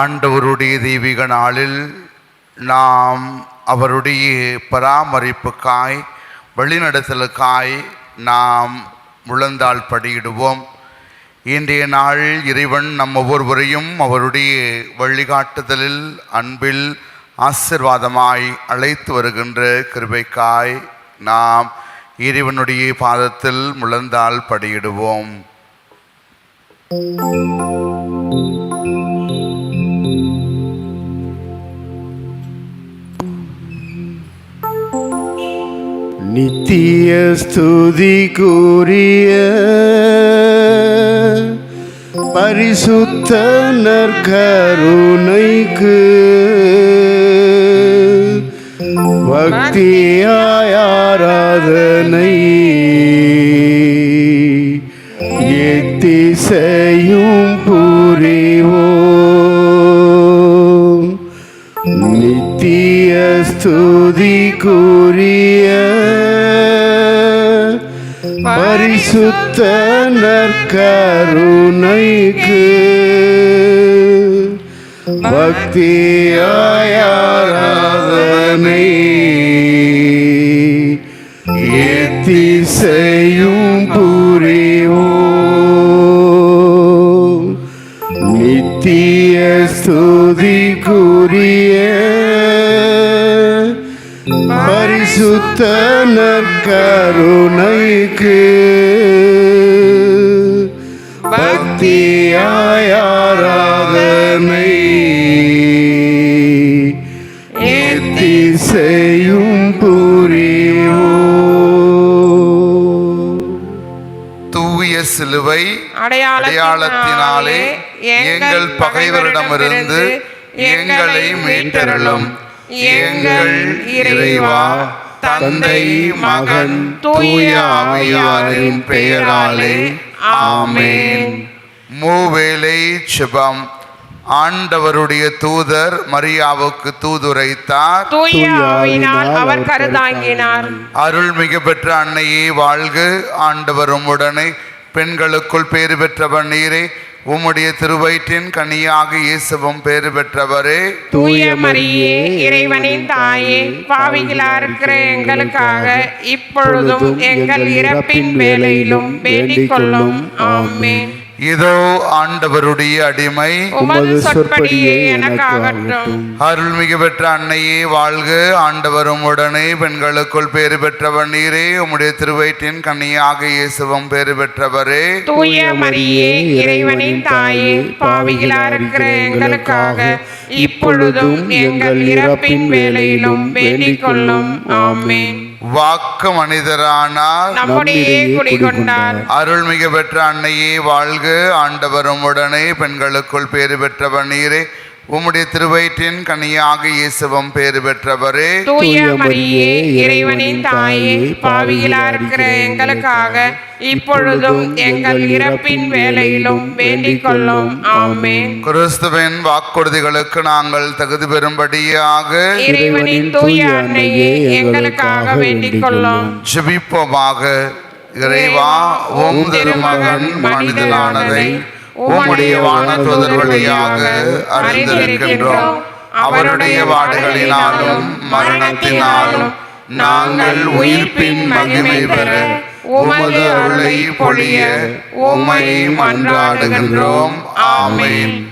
ஆண்டவருடைய தெய்வீக நாளில் நாம் அவருடைய பராமரிப்புக்காய் வழிநடத்தலுக்காய் நாம் முழந்தால் படியிடுவோம். இன்றைய நாள் இறைவன் நம் ஒவ்வொருவரையும் அவருடைய வழிகாட்டுதலில் அன்பில் ஆசிர்வாதமாய் அழைத்து வருகின்ற கிருபைக்காய் நாம் இறைவனுடைய பாதத்தில் முழந்தால் படியிடுவோம். நித்திய ஸ்துதி கூறிய பரிசுத்த நற்கருணைக்கு பக்தியாய் பக்தியாய் ஏத்தி செய்யும் புரியோ நித்திய ஸ்துதி கூறிய பரிசுத்த நற்கருணைக்கு பக்தியாயாரா அடையாளத்தினாலே எங்கள் பகைவரிடமிருந்து எங்களை மீட்டருளும். எங்கள் இறைவா தந்தை மகன் தூய ஆவியாரின் பெயராலே ஆமென். மூவேளை செபம். ஆண்டவருடைய தூதர் மரியாவுக்கு தூதுரைத்தார். தூய ஆவியினால் அவர் கருதாங்கினார் அருள்மிகு பெற்ற அன்னையே வாழ்க. ஆண்டவரும் உடனே பெண்களுக்குள் பேறு பெற்றவர் நீரே உம்முடைய திருவயிற்றின் கனியாக இயேசுவும் பேறு பெற்றவரே. தூய மரியே இறைவனின் தாயே பாவிகளா இருக்கிற எங்களுக்காக இப்பொழுதும் எங்கள் இறப்பின் வேளையிலும் வேண்டிக் கொள்ளும். ஆமென். இதோ ஆண்டவருடைய அடிமை. அருள்மிகு பெற்ற அன்னையே வாழ்க. ஆண்டவரும் உடனே பெண்களுக்குள் பேறு பெற்றவர் நீரே. உம்முடைய திருவயிற்றின் கன்னியாக இயேசுவும் பேறு பெற்றவரே. தூய மரியே இறைவனின் தாயே பாவிகளா இருக்கிற எங்களுக்காக இப்பொழுதும் எங்கள் இறப்பின் வேளையிலும் வேண்டிக் கொள்ளும். ஆமென். வாக்கு மனிதரானார் அருள்மிகு பெற்ற அன்னையே வாழ்க. ஆண்டவரும் உடனே பெண்களுக்குள் பேறு பெற்றவர் நீரே. உம்முடைய திருவயிற்றின் கனியாக இயேசுவும் பேறு பெற்றவரே. தூய மரியே இறைவனின் தாயே பாவிகளா இருக்கிற எங்களுக்காக இப்பொழுதும் எங்கள் இறப்பின் வேலையிலும் வேண்டிக் கொள்ளும் ஆமென். கிறிஸ்துவின் வாக்குறுதிகளுக்கு நாங்கள் தகுதி பெறும்படியாக இறைவனின் தூய அன்னையே எங்களுக்காக வேண்டிக் கொள்ளும் ஜெபிப்போமாக. இறைவா உம் திருமகன் மனிதனானதை உம்முடைய வானத்துதர் வழியாக அறிந்திருக்கின்றோம். அவருடைய வாடுகளினாலும் மரணத்தினாலும் நாங்கள் உயிர்ப்பின் மகிமை பெற உமது அருளை பொழிய உம்மை மன்றாடுகின்றோம். ஆமென்.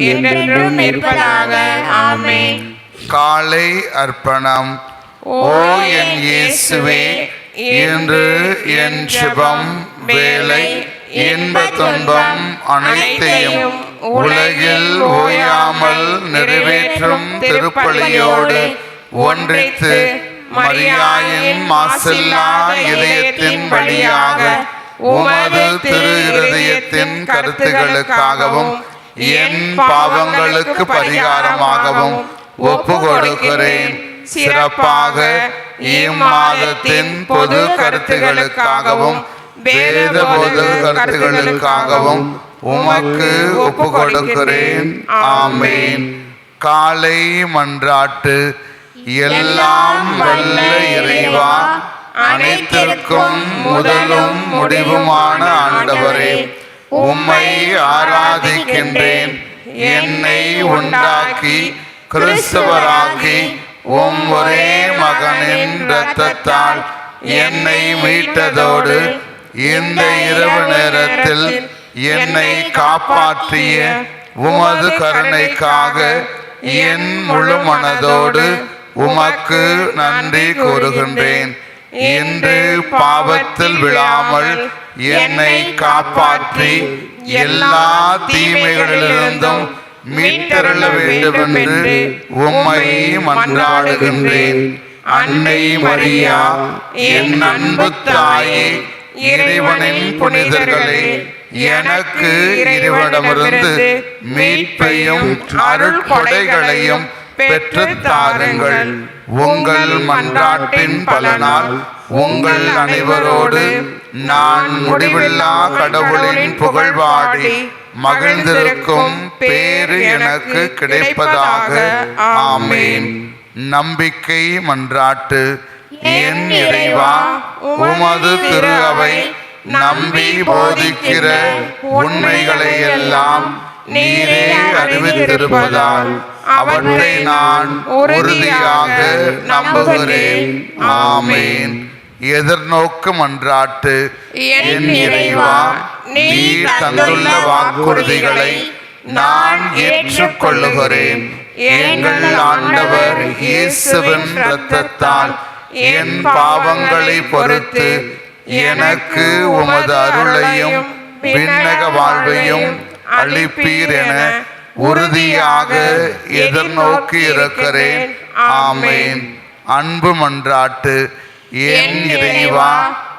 என்றென்றும் இருப்பதாக. ஆமென். காலை அர்ப்பணம். ஓ என் இயேசுவே இன்று என் சுபம் வேலை இன்ப துன்பம் அனைத்தையும் உலகில் ஓயாமல் நிறைவேற்றும் திருப்பலியோடு ஒன்றித்து மரியாயின் மாசில்லா இதயத்தின் வழியாக உமது திரு இருதயத்தின் கருத்துகளுக்காகவும் என் பாவங்களுக்கு பரிகாரமாகவும் ஒப்பு கொடுக்கிறேன் சிறப்பாக இம்மாதத்தின் பொது கருத்துகளுக்காகவும் வேத பொது கருத்துகளுக்காகவும் உமக்கு ஒப்பு கொடுக்கிறேன் ஆமேன். காலை மன்றாட்டு. எல்லாம் வல்ல இறைவா அனைத்திற்கும் முதலும் முடிவுமான ஆண்டவரே. உம்மை ஆராதிக்கின்றேன். என்னை உண்டாக்கி கிறிஸ்துவராகி உம் ஒரே மகனின் இரத்தத்தால் என்னை மீட்டதோடு இந்த இரவு நேரத்தில் என்னை காப்பாற்றிய உமது கருணைக்காக என் முழு மனதோடு உமக்கு நன்றி கூறுகின்றேன். இன்று பாவத்தில் விழாமல் என்னை காப்பாற்றி எல்லா தீமைகளிலிருந்தும் மீட்டருள வேண்டும் என்று உம்மை மன்றாடுகின்றேன். அன்னை மரியா என் அன்பு தாயே இறைவனின் புனிதர்களே எனக்கு இறைவனமிருந்து மீட்பையும் அருள் கொடைகளையும் பெற்று தாருங்கள். உங்கள் மன்றாட்டின் பலனால் உங்கள் அனைவரோடு நான் முடிவில்லா கடவுளின் புகழ்வாடி மகிழ்ந்திருக்கும் பேரு எனக்கு கிடைப்பதாக. ஆமேன். நம்பிக்கை மன்றாட்டு. என் இறைவா உமது திரு அவை நம்பி போதிக்கிற உண்மைகளை எல்லாம் நீரே அறிவித்திருப்பதால் அவற்றை நான் உறுதியாக நம்புகிறேன். ஆமேன். எதிர்நோக்கு மன்றாட்டு என் இறைவா நீ தந்துள்ள வாக்குறுதிகளை நான் ஏற்றுக்கொள்ளுகிறேன். எங்கள் ஆண்டவர் இயேசுவின் இரத்தத்தால் என் பாவங்களை பொறுத்து எனக்கு உமது அருளையும் விண்ணக வாழ்வையும் அளிப்பீர் என உறுதியாக எதிர்நோக்கி இருக்கிறேன். ஆமேன். அன்பு மன்றாட்டு என் இறைவா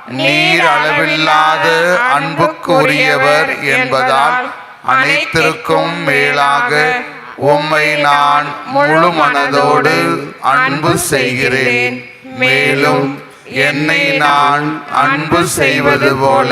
நீர் அளவில்லாத அன்புக்கு உரியவர் என்பதால் அனைத்திற்கும் மேலாக உம்மை நான் முழு மனதோடு அன்பு செய்கிறேன். மேலும் என்னை நான் அன்பு செய்வது போல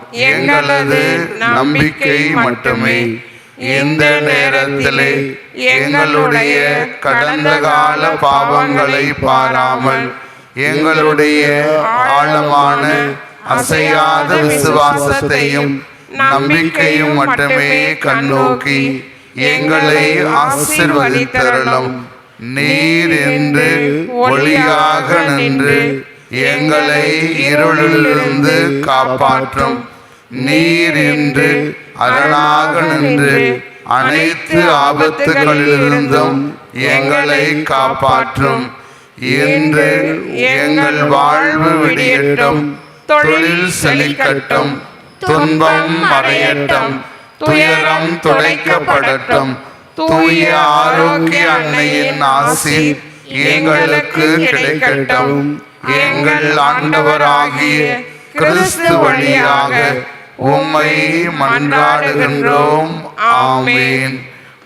எங்களது நம்பிக்கை மட்டுமே. இந்த நேரத்திலே எங்களுடைய கடந்த கால பாவங்களை பாராமல் எங்களுடைய ஆழமான அசையாத விசுவாசத்தையும் நம்பிக்கையும் மட்டுமே கண்ணோக்கி எங்களை ஆசிர்வதித்தருளும். நீர் என்று ஒளியாக நின்று எங்களை இருளிலிருந்து காப்பாற்றும். நீர் என்று அரணாக நின்று அனைத்து ஆபத்துகளிலிருந்தும் எங்களை காப்பாற்றும். இன்று எங்கள் வாழ்வு விடியட்டும். தொழில் செழிக்கட்டும். துன்பம் மறையட்டும். துயரம் துடைக்கப்படட்டும். தூய ஆரோக்கிய அன்னையின் ஆசி எங்களுக்கு கிடைக்கட்டும். எங்கள் ஆண்டவராகிய கிறிஸ்து வழியாக உம்மை மன்றாடுகின்றோம். ஆமேன்.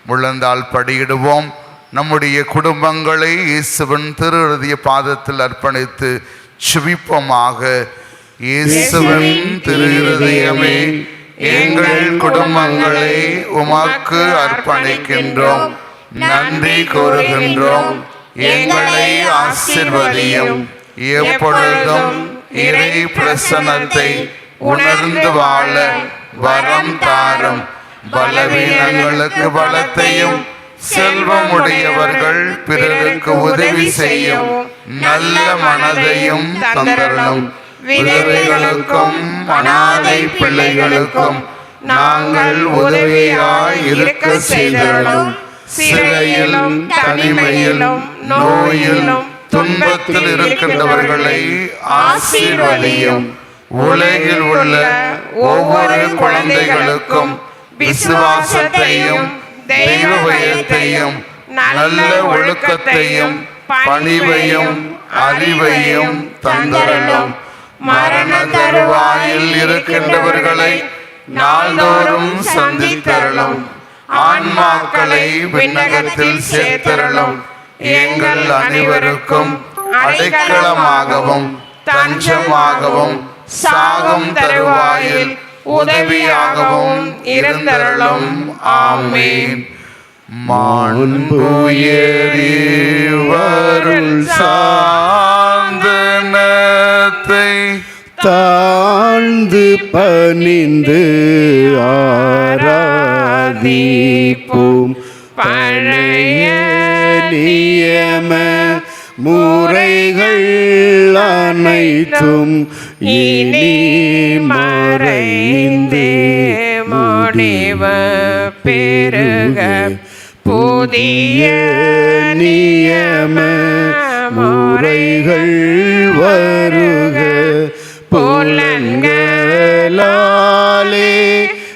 முழந்தால் படியிடுவோம். நம்முடைய குடும்பங்களை இயேசுவின் திருஹൃദய பாதத்தில் அர்ப்பணித்து சுவிப்பமாக இயேசுவின் திருஹൃദயமே எங்கள் குடும்பங்களை உமாக்கு அர்ப்பணிக்கின்றோம். நன்றி கூறுகின்றோம். எங்களை ஆசிர்வதியும். எப்பொழுதும் இறை பிரசனத்தை உணர்ந்து வாழ வரம் தாரும். பலவீனங்களுக்கு பலத்தையும் செல்வம் உடையவர்கள் பிறருக்கு உதவி செய்யும் நல்ல மனதையும் தந்தரணும். விதவைகளுக்கும் அனாதை பிள்ளைகளுக்கும் நாங்கள் உதவியாய் இருக்க செய்தோம் சிறையிலும் தனிமையிலும் நோயிலும் துன்பத்தில் இருக்கின்றவர்களை ஆசீர்வதியும். உலகில் உள்ள ஒவ்வொரு குழந்தைகளுக்கும் விசுவாசத்தையும் தெய்வ பயத்தையும் நல்ல ஒழுக்கத்தையும் பணிவையும் அறிவையும் தந்தரணும் மரண தருவாயில் இருக்கின்றவர்களை நாள்தோறும் சந்தித்தரலும் ஆன்மாக்களை விண்ணகத்தில் சேர்த்தரலும் எங்கள் அனைவருக்கும் அடைக்கலமாகவும் தஞ்சமாகவும் சாகும் தருவாயில் உதவியாகவும் இருந்தருளும். ஆமேன். மாண்புயரிவருள் சாந்தனத்தை தாழ்ந்து பணிந்து ஆராதிப்போம். பழைய நியம முறைகள் அனைத்தும் இனி மறைந்தே. முடிவு பெருக. புதிய நியம முறைகள் வருக. புலன்களாலே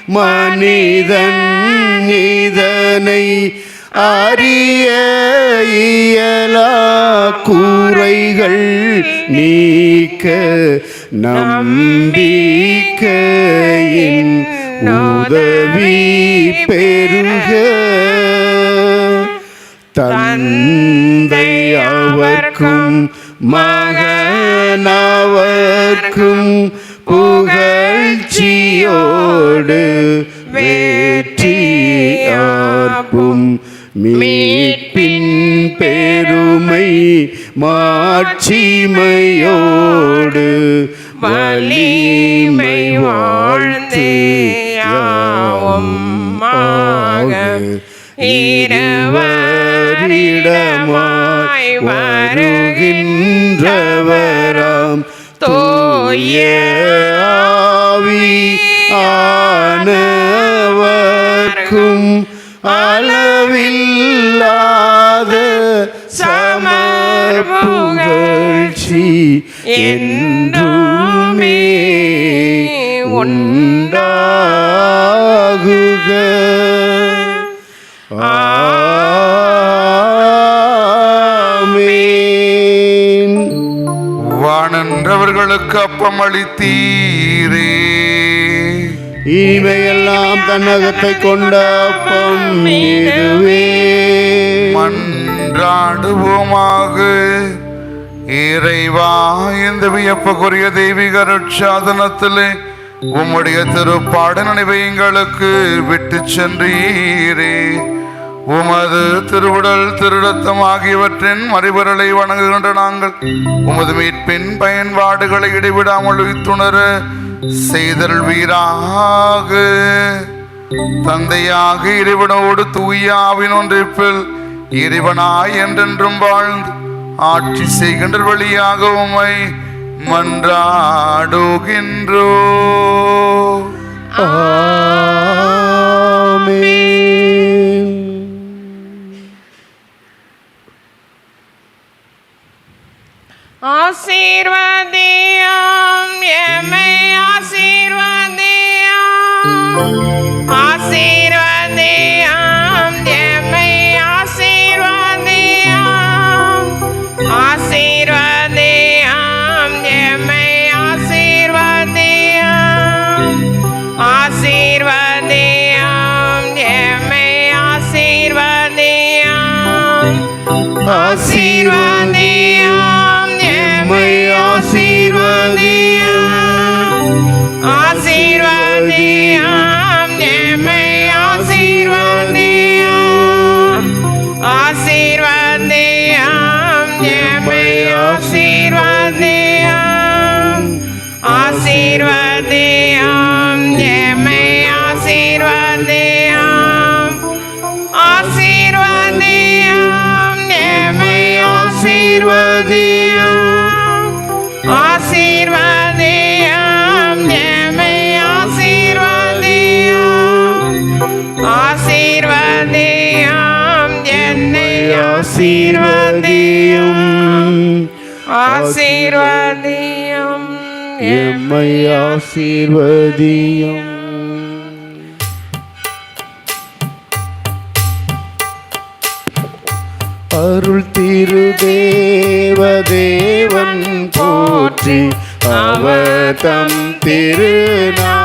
மனிதன் இதனை அறிய இயலா. கூரைகள் நீக்க நம்பிக்கையின் உதவி பெருக தந்தை அவர்க்கும் மகனவர்க்கும் புகழ்ச்சியோடு வேற்றியார்ப்பும் மீட்பின் பெருமை மாட்சிமையோ. உண்டாகுக. வானன்றவர்களுக்கு அப்பம் அளித்தீரே. இவையெல்லாம் தன்னகத்தை கொண்ட அப்பம் இதுவே. மன்றாடுவோமாக. இறைவா இந்த வியப்புக்குரிய தெய்வீக ரட்சாதனத்திலே உம்முடைய திருப்பாட நினைவை எங்களுக்கு விட்டு சென்றீரே. உமது திருவுடல் திருடத்தம் ஆகியவற்றின் மறுபொருளை வணங்குகின்ற நாங்கள் உமது மீட்பின் பயன்பாடுகளை இடைவிடாமல் உயிர்த்துணர செய்தல் வீராக. தந்தையாக இறைவனோடு தூயாவின் ஒன்றிப்பில் இறைவனாய் என்றென்றும் வாழ்ந்து ஆட்சி செய்கின்ற வழியாக உமை மன்றாடுகின்றோ. ஆமென். எமை எம்மை ஆசீர்வதியும். ஆசீர்வதியும். எம்மை ஆசீர்வதியும். அருள் திரு தேவதேவன் போற்றி அவதம் திருநா